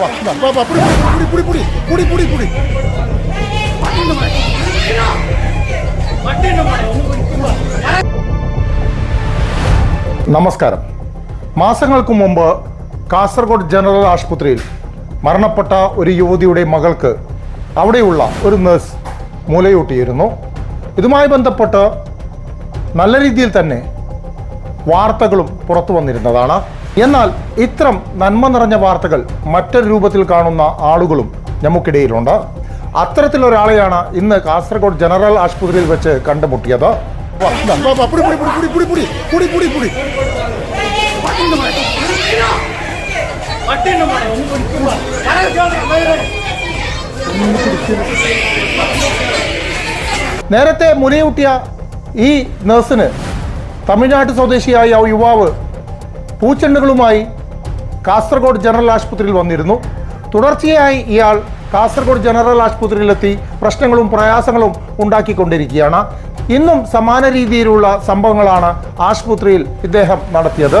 വാ, വാ, വാ, പുടി, പുടി, പുടി, പുടി, പുടി, പുടി. നമസ്കാരം. മാസങ്ങൾക്ക് മുമ്പ് കാസർഗോഡ് ജനറൽ ആശുപത്രിയിൽ മരണപ്പെട്ട ഒരു യുവതിയുടെ മകൾക്ക് അവിടെയുള്ള ഒരു നഴ്സ് മൂലയൂട്ടിയിരുന്നു. ഇതുമായി ബന്ധപ്പെട്ട് നല്ല രീതിയിൽ തന്നെ വാർത്തകളും പുറത്തു വന്നിരുന്നതാണ്. എന്നാൽ ഇത്തരം നന്മ നിറഞ്ഞ വാർത്തകൾ മറ്റൊരു രൂപത്തിൽ കാണുന്ന ആളുകളും നമുക്കിടയിലുണ്ട്. അത്തരത്തിലൊരാളെയാണ് ഇന്ന് കാസർഗോഡ് ജനറൽ ആശുപത്രിയിൽ വെച്ച് കണ്ടുമുട്ടിയത്. നേരത്തെ മുനയൂട്ടിയ ഈ നേഴ്സിന് തമിഴ്നാട് സ്വദേശിയായ യുവാവ് പൂച്ചെണ്ടുകളുമായി കാസർഗോഡ് ജനറൽ ആശുപത്രിയിൽ വന്നിരുന്നു. തുടർച്ചയായി ഇയാൾ കാസർഗോഡ് ജനറൽ ആശുപത്രിയിലെത്തി പ്രശ്നങ്ങളും പ്രയാസങ്ങളും ഉണ്ടാക്കിക്കൊണ്ടിരിക്കുകയാണ്. ഇന്നും സമാന രീതിയിലുള്ള സംഭവങ്ങളാണ് ആശുപത്രിയിൽ ഇദ്ദേഹം നടത്തിയത്.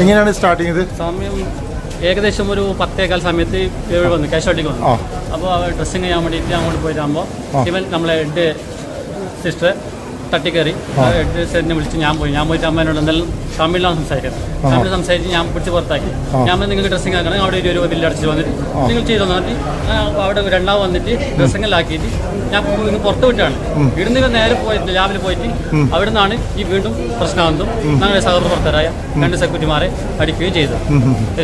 എങ്ങനെയാണ് സ്റ്റാർട്ട് ചെയ്തത്? സമയം ഏകദേശം ഒരു പത്തേകാൽ സമയത്ത് ഇവർ വന്നു കാഷ്വാലിറ്റിക്ക് വന്നു. അപ്പോൾ ഡ്രസ്സിങ് ചെയ്യാൻ വേണ്ടിയിട്ട് അങ്ങോട്ട് പോയിട്ടാകുമ്പോൾ ഇവൻ നമ്മളെ ഹെഡ് സിസ്റ്റർ തട്ടിക്കയറി ഹെഡ് സിസ്റ്ററിനെ വിളിച്ച് ഞാൻ പോയി. ഞാൻ പോയിട്ട് അമ്മേനോട് എന്തെങ്കിലും തമിഴിലാണ് സംസാരിക്കുന്നത് തമിഴ് സംസാരിച്ച് ഞാൻ പിടിച്ച് പുറത്താക്കി. ഞാൻ നിങ്ങൾക്ക് ഡ്രസ്സിങ് ആക്കണം അവിടെ ഒരു ബില്ല് അടിച്ച് വന്നിട്ട് നിങ്ങൾ ചെയ്തു? തന്നിട്ട് അവിടെ രണ്ടാമത് വന്നിട്ട് ഡ്രസ്സിങ്ങിലാക്കിയിട്ട് ഞാൻ പുറത്തു വിട്ടാണ്. ഇവിടുന്ന് നേരെ പോയിട്ട് രാവിലെ പോയിട്ട് അവിടെ നിന്നാണ് ഈ വീണ്ടും പ്രശ്നമാകുന്നതും ഞങ്ങളുടെ സഹപ്രവർത്തകരായ രണ്ട് സെക്യൂരിറ്റിമാരെ അടിക്കുകയും ചെയ്തത്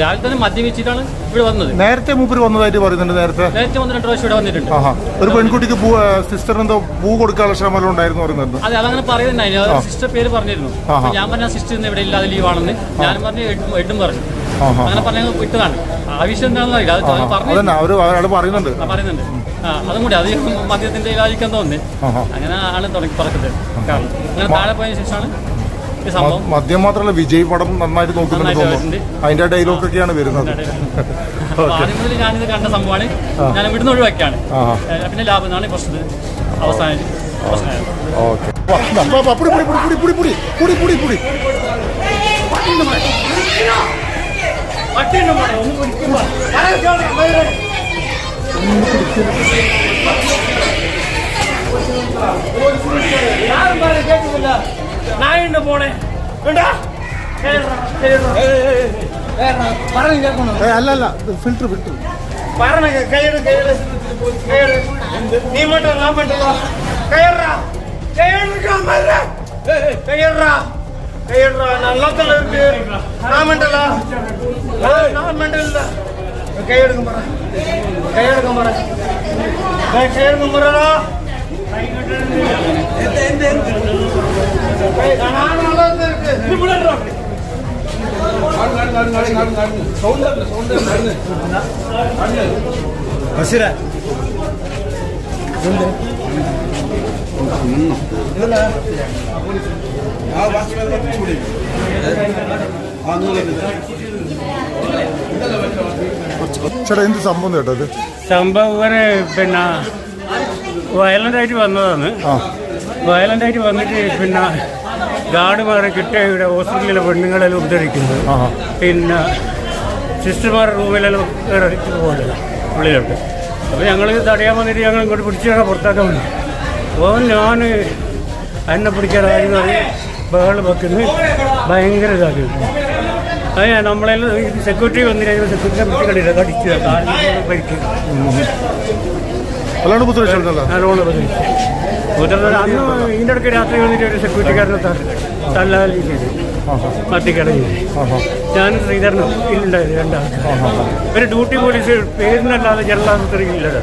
രാവിലെ തന്നെ മദ്യപിച്ചിട്ടാണ് ഇവിടെ വന്നത്. നേരത്തെ മൂപ്പര് വന്നതായിട്ട് പറയുന്നുണ്ട് നേരത്തെ. നേരത്തെ ഒന്ന് രണ്ട് പ്രാവശ്യം ഇവിടെ വന്നിട്ടുണ്ട്. ഒരു പെൺകുട്ടിക്ക് സിസ്റ്റർ എന്തോ പൂ കൊടുക്കാനുള്ള ശ്രമം ഉണ്ടായിരുന്നു പറയുന്നുണ്ട്. അതെ അതങ്ങനെ പറയുന്നുണ്ടായിരുന്നു സിസ്റ്റർ പേര് പറഞ്ഞിരുന്നു. ഞാൻ പറഞ്ഞ സിസ്റ്റർ ഇന്ന് ഇവിടെ ഇല്ലാതെ ലീവാണെന്ന് ഞാൻ പറഞ്ഞു എഡും പറഞ്ഞു. അങ്ങനെ പറഞ്ഞ വിട്ടതാണ്. ആവശ്യം എന്താണെന്ന് അറിയില്ല. അത് പറയുന്നുണ്ട്. പറയുന്നുണ്ട്. അതും കൂടി അത് മദ്യത്തിന്റെ ഇലാജിക്കാൻ തോന്നി അങ്ങനെ ആണ് തുടങ്ങി പറക്കുന്നത് അങ്ങനെ താഴെ പോയതിനു ശേഷമാണ് ഈ സംഭവം മദ്യം മാത്രമല്ല വിജയ് പടം നന്നായിട്ട് നോക്കുന്നുണ്ട് അതിന്റെ ഡയലോഗ് ഒക്കെയാണ് വരുന്നത് ഞാനിത് കണ്ട സംഭവമാണ് ഞാൻ ഇവിടുന്ന് ഒഴിവാക്കിയാണ് പിന്നെ ലാഭം എന്നാണ് പ്രശ്നത്തിൽ അവസാനം പ്രശ്നമായത് ഓക്കെ പുടി யாரும் நான் என்ன போனேன். வேண்டா பரணம் கேட்கணும். அல்ல அல்ல ஃபில்ட்ரு ஃபில்ட்ரு பரண கையெடு கையெடு கையெடு நீ மட்டும் நான் மட்டும் கையெடுறா கையெடுக்கா கையெடுறா கையெடுறா இருக்கு நான் மட்டும் நான் மட்டும் கையெடுக்க போகிறேன் கையெடுக்க போகிறேன் கையெடுக்க போகிறா பசிர இதுல வாசி ചേട്ടാ എന്ത് സംഭവം കേട്ടോ ഇത്? സംഭവം ഇവരെ പിന്നെ വയലന്റ് ആയിട്ട് വന്നതാണ്. വയലന്റ് ആയിട്ട് വന്നിട്ട് പിന്നെ ഗാർഡ് മാറി കിട്ടിയ ഇവിടെ ഹോസ്പിറ്റലിലെ പെണ്ണുങ്ങളെല്ലാം ഉപദ്രവിക്കുന്നത് ആഹാ പിന്നെ സിസ്റ്റർമാരുടെ റൂമിലെല്ലാം കയറി പോകുന്നത് ഉള്ളിലോട്ട്. അപ്പോൾ ഞങ്ങൾ തടയാൻ വന്നിട്ട് ഞങ്ങൾ ഇങ്ങോട്ട് പിടിച്ച് ഞങ്ങൾ പുറത്താക്കാൻ വേണ്ടി അപ്പോൾ ഞാൻ എന്നെ പിടിക്കാൻ ആയിരുന്നു ബഹളം വെക്കുന്നത് ഭയങ്കര ഇതാക്കുന്നു അതെ നമ്മളെ സെക്യൂരിറ്റി വന്നിരുന്നു സെക്യൂരിറ്റി കണ്ടില്ല അടിച്ചു അന്ന് ഇതിന്റെ ഇടയ്ക്ക് രാത്രി വന്നിട്ട് ഒരു സെക്യൂരിറ്റിക്കാരനെ തല്ലാലി ഞാൻ ശ്രീധരനും ഇല്ലുണ്ടായിരുന്നു രണ്ടാൾ ഒരു ഡ്യൂട്ടി പോലീസ് പേരിനല്ലാതെ ജനറൽ ആശുപത്രി ഇല്ലത്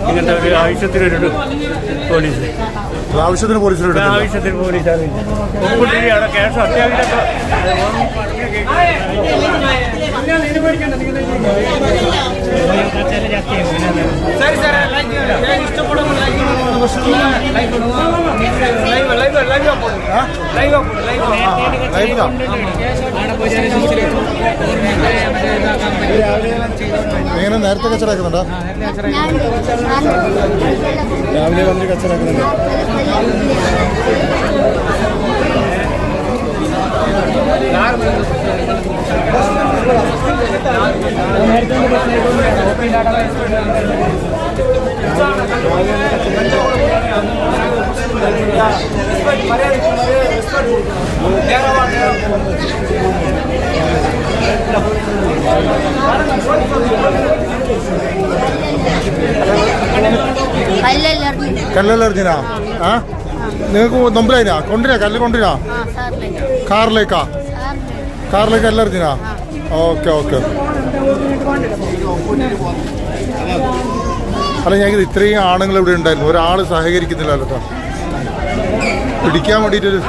ഇങ്ങനത്തെ ഒരു ആവശ്യത്തിനൊരു പോലീസ് ആവശ്യത്തിന് പോലീസ് ആവശ്യത്തിന് പോലീസാണ് അവിടെ ക്യാഷ് അത്യാവശ്യമൊക്കെ എങ്ങനെ നേരത്തെ കച്ചവടക്കുന്നുണ്ടോ രാവിലെ വന്നിട്ട് കച്ചവടക്കുന്നുണ്ട് കല്ലല്ലറിഞ്ഞു കല്ലലർജിനാ ആ? നിങ്ങൾക്ക് നൊമ്പലായിരുന്നാ കൊണ്ടുവരാ കല്ല് കൊണ്ടുവരാ? കാറിലേക്കാ? കാറിലേക്ക് കല്ലർജിനാ ഓക്കെ ഓക്കെ. അല്ല ഞങ്ങൾക്ക് ഇത്രയും ആണുങ്ങൾ ഇവിടെ ഉണ്ടായിരുന്നു. ഒരാൾ സഹകരിക്കുന്നില്ല കേട്ടോ. പിടിക്കാൻ വേണ്ടിയിട്ടൊരു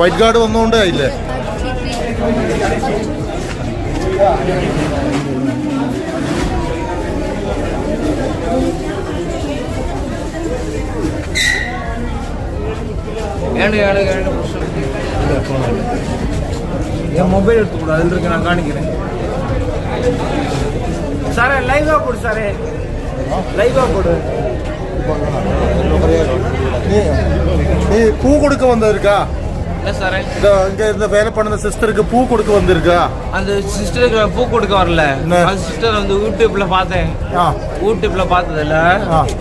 വൈറ്റ് ഗാർഡ് വന്നുകൊണ്ടേ ആയില്ലേ? என் மொபைல் எடுத்துக்கூடாது. அதில் இருக்கு நான் காணிக்கிறேன். சாரே லைவா போடு சாரே. லைவா போடு. நீ பூ கொடுக்க வந்திருக்கா? இல்லை சாரே? இந்த இங்க இந்த வேலை பண்ணுற சிஸ்டருக்கு பூ கொடுக்க வந்திருக்கா? அந்த சிஸ்டருக்கு பூ கொடுக்க வரல. சிஸ்டர் வந்து யூடியூப்ல பார்த்தேன். யூடியூப்ல பார்த்ததுல.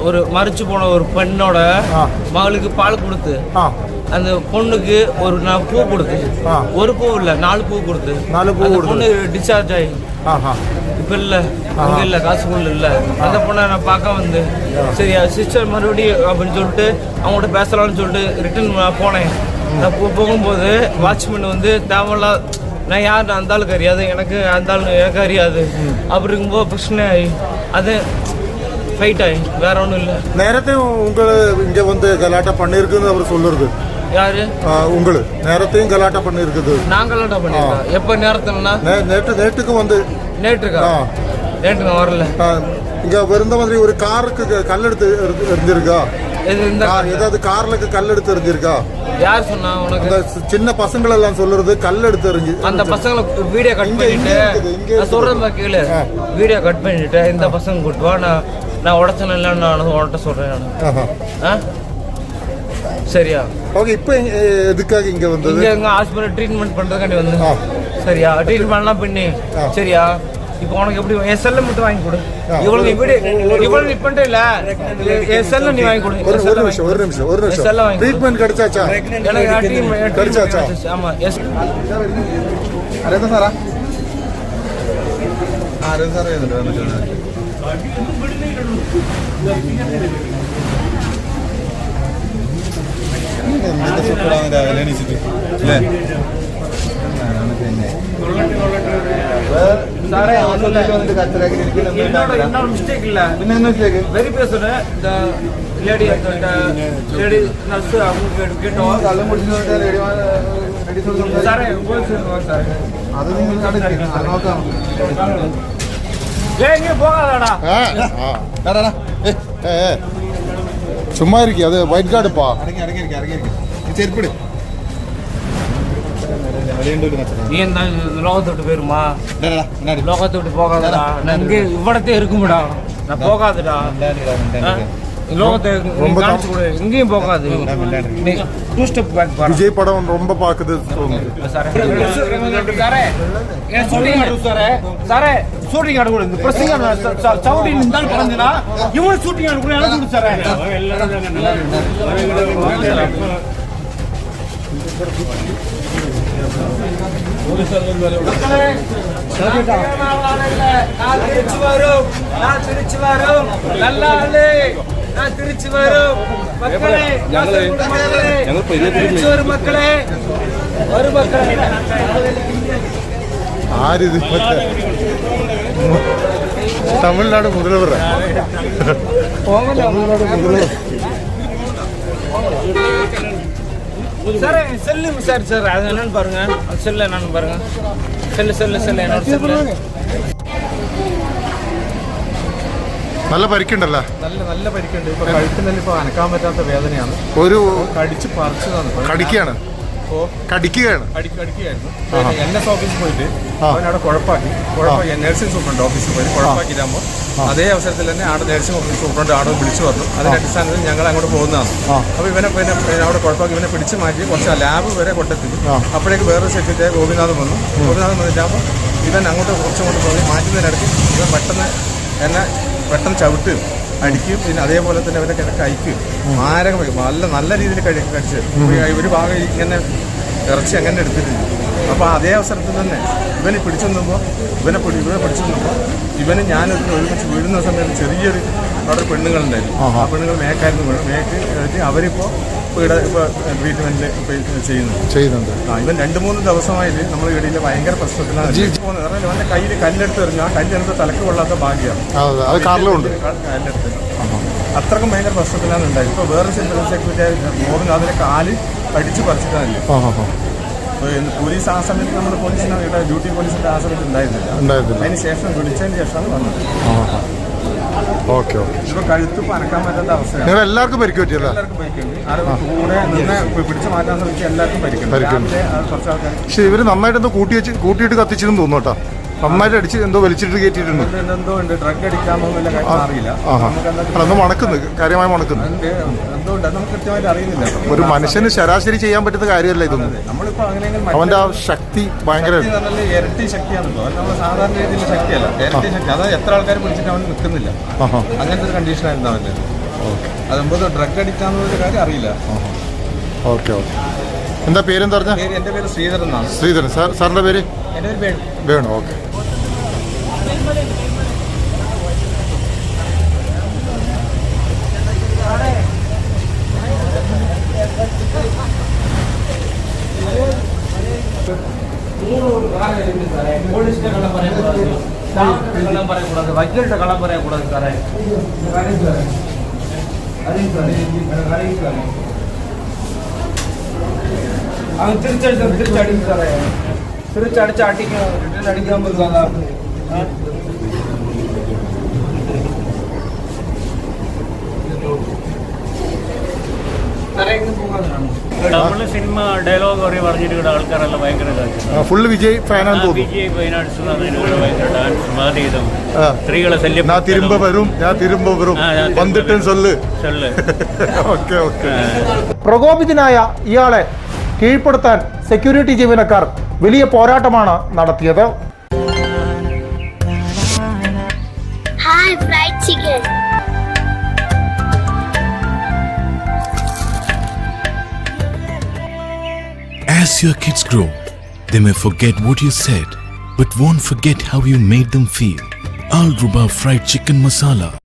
ஒரு மறிச்சு போன ஒரு பெண்ணோட. மகளுக்கு பால் கொடுத்து. ஆ. அந்த பொண்ணுக்கு ஒரு நான் பூ கொடுத்து. ஒரு பூ இல்லை நாலு பூ கொடுத்து. நாலு பூ பொண்ணு டிஸ்சார்ஜ் ஆகி. இப்போ இல்லை அங்கே இல்லை காசுக்குள்ள இல்லை. அந்த பொண்ணை நான் பார்க்க வந்து சரி சிஸ்டர் மறுபடியும் அப்படின்னு சொல்லிட்டு அவங்கள்ட்ட பேசலாம்னு சொல்லிட்டு ரிட்டன் போனேன். பூ போகும்போது வாட்ச்மேன் வந்து தேவையில்லாம் நான் யார்? அந்த ஆளுக்கு அறியாது எனக்கு அந்த ஆள் எனக்கு அறியாது அப்படி இருக்கும்போது பிரச்சனை ஆகி அது ஃபைட் ஆகி வேற ஒன்றும் இல்லை. நேரத்தையும் உங்களை இங்கே வந்து கலாட்டம் பண்ணியிருக்குன்னு அவர் சொல்லிருக்கு யாரு? உங்களுக்கு நேரத்தையும் கலாட்டம் பண்ணி இருக்குது நான் கலாட்டா பண்ணிருக்கேன் எப்ப நேரத்துலனா நேற்று நேற்றுக்கு வந்து. நேற்றுக்கா? நேற்று நான் வரல. இங்க இருந்த மாதிரி ஒரு காருக்கு கல் எடுத்து இருந்திருக்கா? இந்த ஏதாவது கார்ல கல் எடுத்து எறிஞ்சிருக்கா யார் சொன்னா உனக்கு? அந்த சின்ன பசங்கள எல்லாம் சொல்றது கல் எடுத்து எறிஞ்சு அந்த பசங்களை வீடியோ கட் பண்ணிட்டு நான் சொல்றேன் கீழே வீடியோ கட் பண்ணிட்டு இந்த பசங்க கூட்டுவா நான் நான் உடச்சன இல்லைன்னு நான் உன்கிட்ட சொல்றேன் நான். சரியா? ஓகே இப்போ எதுக்காக இங்கே வந்தது? இங்கே எங்கள் ஹாஸ்பிட்டல் ட்ரீட்மெண்ட் பண்ணுறதுக்காண்டி வந்து சரியா? ட்ரீட்மெண்ட்லாம் பண்ணி சரியா? இப்போ உனக்கு எப்படி என் செல்லை மட்டும் வாங்கி கொடு. இவளுக்கு இப்படி இவ்வளவு இப்போ இல்லை? என் செல்லை நீ வாங்கி கொடு. ஒரு நிமிஷம் ஒரு நிமிஷம் ஒரு நிமிஷம். செல்லை வாங்கி ட்ரீட்மெண்ட் கிடைச்சாச்சா? எனக்கு கிடைச்சாச்சா? ஆமா எஸ் அரே தான் சாரா அரே சாரா എന്തൊക്കെ സൂപ്പറാണ് രാവിലെ എണീച്ചിട്ട് അല്ലേ സാറേ മിസ്റ്റേക്ക് ഇല്ല പിന്നെ എന്താ mistake very lady lady nurse കേട്ടോ കള്ളം കുടിച്ചിട്ട് ലേഡി സാറേ സാറേ അത് നിങ്ങൾ ഏ ഇങ്ങനെ പോകാതാടാ ഏ ഏ சும்மா இருக்கு அது ஒயிட் கார்டுப்பா அடங்கி அடங்கி இருக்கு அடங்கி இருக்கு. செருப்பிடு நீ என்ன லோகத்தோட்டு போயிருமா? லோகத்தோட்டு போகாதடா. நான் இங்கே இவ்வளத்தே இருக்கும்டா. நான் போகாதடா. லோகத்தை ரொம்ப எங்கேயும் போகாது. டூ விஜய் படம் ரொம்ப பாக்குது சாரே. ஷூட்டிங் ஆடக்கூடாது இந்த பிரசங்க சவுடி இருந்தால் பிறந்தனா இவன் ஷூட்டிங் ഇവന് ഷൂട്ടിംഗ് ആട് കൂടെ ആണ് സാറേ நான் திருச்சி வரும் நான் திருச்சி வரும் நல்ல ஆளு நான் திருச்சி வரும் மக்களே காசர்கோடு மக்களே திருச்சி வரும் மக்களே வரும் மக்களே ആരിത് മറ്റേ തമിഴ്നാട് മുതലവറ Tamil Nadu മുതലവർ sir cell sir sir அது என்னன்னு பாருங்க அது செல்லு என்னன்னு பாருங்க செல்லு செல்லு செல்லு என்னோட செல்லு നല്ല പരിക്കുണ്ടല്ലോ നല്ല നല്ല പരിക്കുണ്ട് ഇപ്പൊ കഴുത്തിനെല്ലാം ഇപ്പൊ അനക്കാൻ പറ്റാത്ത വേദനയാണ് ഒരു കടിച്ച് പറിച്ചതാണ് ഇപ്പൊ. കടിക്കുകയാണ് ഓ കടിക്കുകയാണ് കടി കടിക്കുകയായിരുന്നു എൻ എസ് ഓഫീസിൽ പോയിട്ട് ആ. അവനവിടെ കുഴപ്പാക്കി. കുഴപ്പമാക്കി നഴ്സിംഗ് സൂപ്രണ്ട് ഓഫീസിൽ പോയി. കുഴപ്പാക്കിയിട്ടാകുമ്പോൾ അതേ അവസരത്തിൽ തന്നെ ആട് നഴ്സിംഗ് ഓഫീസ് സൂപ്രണ്ട് ആടെ വിളിച്ചു വന്നു അതിന്റെ അടിസ്ഥാനത്തിൽ ഞങ്ങൾ അങ്ങോട്ട് പോകുന്നതാണ്. അപ്പോൾ ഇവനെ പിന്നെ അവിടെ കുഴപ്പമാക്കി ഇവനെ പിടിച്ചു മാറ്റി കുറച്ച് ലാബ് വരെ കൊണ്ടെത്തി ആ. അപ്പോഴേക്ക് വേറെ സെക്രട്ടറി ഗോപിനാഥ് വന്നു. ഗോപിനാഥ് വന്നിട്ടാകുമ്പോൾ ഇവൻ അങ്ങോട്ട് കുറച്ചങ്ങോട്ട് പോയി മാറ്റുന്നതിനിടയ്ക്ക് ഇവൻ പെട്ടെന്ന് എന്നെ പെട്ടെന്ന് ചവിട്ടും അടിക്കും പിന്നെ അതേപോലെ തന്നെ അവരെ കിടക്കി മാരകമായി നല്ല നല്ല രീതിയിൽ കഴി കഴിച്ച്. ഒരു ഭാഗം ഇങ്ങനെ ഇറച്ചി അങ്ങനെ എടുത്തിട്ടുണ്ട് അപ്പോൾ അതേ അവസരത്തിൽ തന്നെ ഇവനെ പിടിച്ചു നിന്നുമ്പോൾ ഇവനെ പിടി ഇവനെ പിടിച്ചു നിന്നുമ്പോൾ ഇവന് ഞാനൊരു ഒരുമിച്ച് വീഴുന്ന സമയത്ത് ചെറിയൊരു അവിടെ പെണ്ണുങ്ങളുണ്ടായിരുന്നു. ആ പെണ്ണുങ്ങൾ മേക്കായിരുന്നു. മേക്ക് അവരിപ്പോൾ ഇവിടെ ഇപ്പോൾ ട്രീറ്റ്മെന്റ് ഇപ്പോൾ ചെയ്യുന്നു ചെയ്യുന്നുണ്ട്. ആ ഇവൻ രണ്ട് മൂന്ന് ദിവസമായിട്ട് നമ്മൾ ഇടയിൽ ഭയങ്കര പ്രശ്നത്തിലാണ്. പോകുന്നത് കാരണം ഇവന്റെ കയ്യിൽ കല്ലെടുത്ത് എറിഞ്ഞു ആ കല്ലെടുത്ത് തലക്ക് കൊള്ളാത്ത ഭാഗ്യമാണ് കല്ലെടുത്ത്. അത്രക്കും ഭയങ്കര പ്രശ്നത്തിലാണ് ഉണ്ടായത്. ഇപ്പോൾ വേറെ സെൻട്രൽ സെക്രട്ടറി മോഹൻ അതിനെ കാൽ കടിച്ച് പറിച്ചിട്ടാണല്ലോ. പോലീസ് ആ സമയത്ത് നമ്മുടെ പോലീസിന് ഡ്യൂട്ടി പോലീസിന്റെ ആ സമയത്ത് ഉണ്ടായിരുന്നില്ല. അതിന് ശേഷം വിളിച്ചതിന് ശേഷമാണ് വന്നത്. Okay okay. ഇപ്പൊ കഴുത്ത് ഇപ്പൊ പറ്റാത്ത അവസ്ഥയാണ്. എല്ലാവർക്കും പരിക്ക് പറ്റിയല്ലേ എല്ലാവർക്കും പരിക്കുണ്ട്. ആരും കൂടെ നിന്ന് ഇപ്പൊ പിടിച്ചു മാറ്റാൻ ശ്രമിച്ച എല്ലാവർക്കും പക്ഷെ ഇവർ നന്നായിട്ടൊന്ന് കൂട്ടി വെച്ച് കൂട്ടിയിട്ട് കത്തിച്ചെന്ന് തോന്നുന്നു കേട്ടോ. നന്നായിട്ട് അടിച്ച് എന്തോ വലിച്ചിട്ട് കയറ്റിയിട്ടുണ്ട്. എന്തോ ഉണ്ട് അടിക്കാമോ അറിയില്ല. മണക്കുന്നു കാര്യമായി മണക്കുന്നു. ഒരു മനുഷ്യന് ശരാശരി ചെയ്യാൻ പറ്റുന്ന കാര്യമല്ല ഇതൊന്നും. അവന്റെ ആ ശക്തി ഭയങ്കര ഇരട്ടി ശക്തിയാണല്ലോ സാധാരണ രീതിയിലുള്ള ശക്തിയല്ല. ഇരട്ടി ശക്തി. അത് എത്ര ആൾക്കാർ പിടിച്ചിട്ട് അവൻ നിൽക്കുന്നില്ല. അങ്ങനത്തെ ഒരു കണ്ടീഷനായിരുന്നു അവന്റെ അത് മുമ്പ് ഡ്രഗ് അടിക്കാന്നുള്ള കാര്യം അറിയില്ല. Okay okay. എന്താ പേരെന്താ പറഞ്ഞ? പേര് ശ്രീധരൻ ശ്രീധരൻ. സാർ സാറിന്റെ പേര്? വേണു ഓക്കെ. கலப்பறையக்கூடாது வக்கீல்கிட்ட கலப்பறையக்கூடாது சார் அவன் திருச்சி திருச்சி அடிக்க சார் திருச்சி அடிச்சு அடிக்கும் ரிட்டர்ன் அடிக்காம இருக்காங்க തമിഴ് സിനിമ ഡയലോഗ് പറഞ്ഞിട്ട് ഇവിടെ ആൾക്കാരെല്ലാം ഭയങ്കര ഫുള്ള് വിജയ് ഫാനാന്ന് തോന്നുന്നു. വിജയ് ഭയങ്കര ഡാൻസ്. സ്ത്രീകളെ ശല്യം ഞാൻ തിരുമ്പ വരും ഞാൻ തിരുമ്പ വരും. വന്നിട്ടും വരും. സൊല്ല്. ചൊല്ല് ഓക്കെ ഓക്കെ. പ്രകോപിതനായ ഇയാളെ കീഴ്പ്പെടുത്താൻ സെക്യൂരിറ്റി ജീവനക്കാർ വലിയ പോരാട്ടമാണ് നടത്തിയത്. Hi fried chicken. As your kids grow, they may forget what you said, but won't forget how you made them feel. Al Ruba Fried Chicken Masala